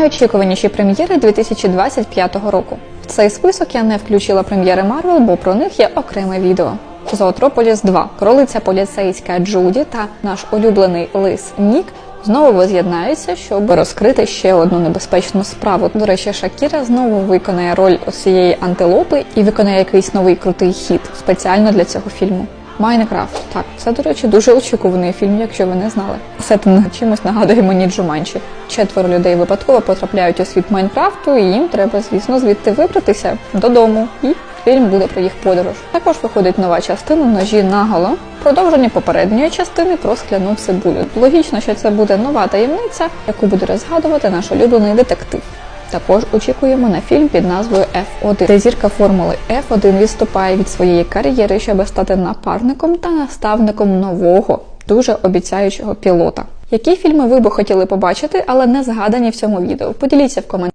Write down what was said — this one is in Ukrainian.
Найочікуваніші прем'єри 2025 року. В цей список я не включила прем'єри Марвел, бо про них є окреме відео. Зоотрополіс 2, кролиця поліцейська Джуді та наш улюблений лис Нік знову воз'єднаються, щоб розкрити ще одну небезпечну справу. До речі, Шакіра знову виконає роль цієї антилопи і виконає якийсь новий крутий хіт спеціально для цього фільму. Майнкрафт. Так, це, до речі, дуже очікуваний фільм, якщо ви не знали. Сеттинг чимось нагадує мені Джуманчі. Четверо людей випадково потрапляють у світ Майнкрафту, і їм треба, звісно, звідти вибратися додому. І фільм буде про їх подорож. Також виходить нова частина ножі наголо. Продовження попередньої частини про скляну цибулю. Логічно, що це буде нова таємниця, яку буде розгадувати наш улюблений детектив. Також очікуємо на фільм під назвою F1, де зірка формули F1 відступає від своєї кар'єри, щоб стати напарником та наставником нового, дуже обіцяючого пілота. Які фільми ви би хотіли побачити, але не згадані в цьому відео? Поділіться в коментарях.